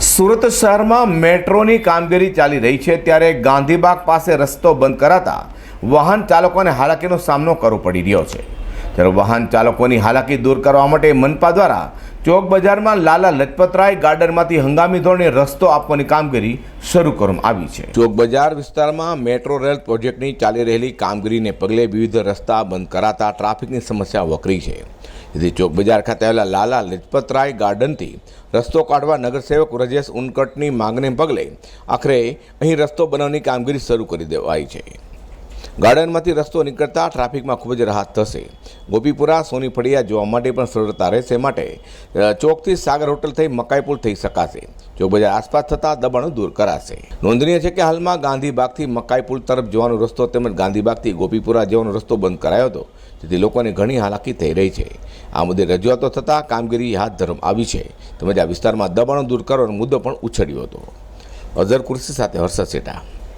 સુરત શહેરમાં મેટ્રોની કામગીરી ચાલી રહી છે ત્યારે ગાંધીબાગ પાસે રસ્તો બંધ કરાતા વાહન ચાલકોને હાલાકીનો સામનો કરવો પડી રહ્યો છે. ત્યારે વાહન ચાલકોની હાલાકી દૂર કરવા માટે મનપા દ્વારા ચોક બજારમાં લાલા લજપતરાય ગાર્ડનમાંથી હંગામી ધોરણે રસ્તો આપવાની કામગીરી શરૂ કરવામાં આવી છે. ચોક બજાર વિસ્તારમાં મેટ્રો રેલ પ્રોજેક્ટની ચાલી રહેલી કામગીરીને પગલે વિવિધ રસ્તા બંધ કરાતા ટ્રાફિકની સમસ્યા વકરી છે. જેથી ચોક બજાર ખાતે આવેલા લાલા લજપતરાય ગાર્ડનથી રસ્તો કાઢવા નગરસેવક રજેશ ઉનકટની માંગને પગલે આખરે અહીં રસ્તો બનાવવાની કામગીરી શરૂ કરી દેવાઈ છે. ગાર્ડનમાંથી રસ્તો નીકળતા ટ્રાફિકમાં ખૂબ જ રાહત થશે. ગોપીપુરા સોની ફળિયા જોવા માટે પણ સરળતા રહેશે માટે ચોકથી સાગર હોટલ થઈ મકાઈપુલ થઈ શકાશે. ચોક બજાર આસપાસ થતા દબાણો દૂર કરાશે. નોંધનીય છે કે હાલમાં ગાંધીબાગથી મકાઈપુલ તરફ જવાનો રસ્તો તેમજ ગાંધીબાગથી ગોપીપુરા જવાનો રસ્તો બંધ કરાયો હતો. જેથી લોકોને ઘણી હાલાકી થઈ રહી છે. આ મુદ્દે રજૂઆતો થતાં કામગીરી હાથ ધરવામાં આવી છે. તેમજ આ વિસ્તારમાં દબાણો દૂર કરવાનો મુદ્દો પણ ઉછળ્યો હતો. અઝર કુર્સી સાથે હર્ષદ સેટા